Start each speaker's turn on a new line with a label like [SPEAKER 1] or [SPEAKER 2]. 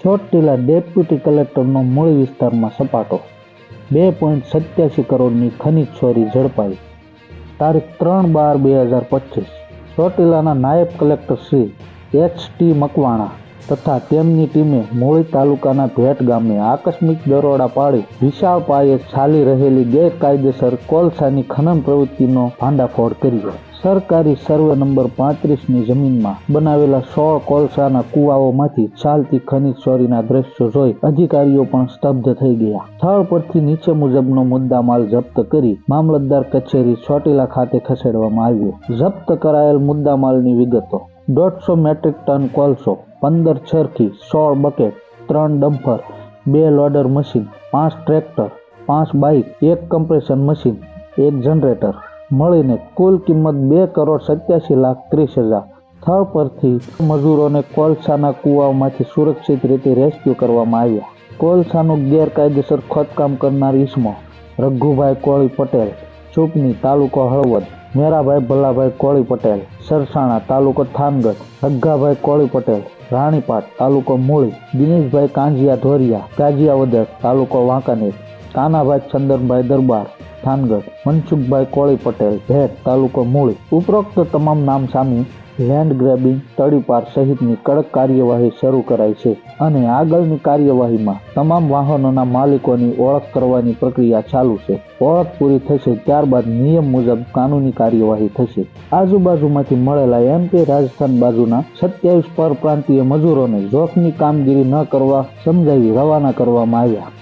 [SPEAKER 1] Chotila deputy કલેક્ટરનો મૂળ વિસ્તારમાં સપાટો. બે પોઈન્ટ સત્યાસી કરોડની ખનીજ ચોરી ઝડપાઈ. તારીખ ત્રણ બાર બે હજાર પચીસ. ચોટીલાના નાયબ collector Shri H T Makwana તથા તેમની ટીમે મૂળી તાલુકાના ભેટ ગામે આકસ્મિક દરોડા પાડી વિશાળ પાયે ચાલી રહેલી ગેરકાયદેસર કોલસાની ખનન પ્રવૃત્તિનો ભાંડાફોડ કર્યો સરકારી સર્વે નંબર પાંત્રીસની જમીનમાં બનાવેલા સોળ કોલસાના કુવાઓમાંથી ચાલતી ખનીજ ચોરીના દ્રશ્યો જોઈ અધિકારીઓ પણ સ્તબ્ધ થઈ ગયા. સ્થળ પરથી નીચે મુજબનો મુદ્દામાલ જપ્ત કરી મામલતદાર કચેરી ચોટીલા ખાતે ખસેડવામાં આવ્યો. જપ્ત કરાયેલ મુદ્દામાલની વિગતો. દોઢસો મેટ્રિક ટન કોલસો, પંદર છરખી, સોળ બકેટ, ત્રણ ડમ્પર બે લોડર મશીન, પાંચ ટ્રેક્ટર, પાંચ બાઇક, એક કમ્પ્રેશન મશીન, એક જનરેટર મળીને કુલ કિંમત બે કરોડ સત્યાસી લાખ ત્રીસ હજાર. સ્થળ પરથી મજૂરોને કોલસાના કૂવાઓમાંથી સુરક્ષિત રીતે રેસ્ક્યુ કરવામાં આવ્યા. કોલસાનું ગેરકાયદેસર ખોદકામ કરનાર ઈસમો રઘુભાઈ કોળી પટેલ ચૂપની તાલુકો હળવદ, મેરાભાઈ ભલ્લાભાઈ કોળી પટેલ, સરસાણા તાલુકો થાનગઢ, હગ્ગાભાઈ કોળી પટેલ, રાણીપાટ તાલુકો મૂળી, દિનેશભાઈ કાંજિયા ધોરિયા ગાજિયાવદર તાલુકો વાંકાનેર, કાનાભાઈ ચંદનભાઈ દરબાર થાનગઢ મનસુખભાઈ કોળી પટેલ, ભેટ તાલુકો મૂળી. ઉપરોક્ત તમામ નામ સામે લેન્ડ ગ્રેબિંગ તળીપાર સહિતની કડક કાર્યવાહી શરૂ કરાઈ છે અને આગળની કાર્યવાહીમાં તમામ વાહનોના માલિકોની ઓળખ કરવાની પ્રક્રિયા ચાલુ છે. ઓળખ પૂરી થશે ત્યારબાદ નિયમ મુજબ કાનૂની કાર્યવાહી થશે. આજુબાજુમાંથી મળેલા એમપી રાજસ્થાન બાજુના સત્યાવીસ પરપ્રાંતીય મજૂરોને જોખમી કામગીરી ન કરવા સમજાવી રવાના કરવામાં આવ્યા.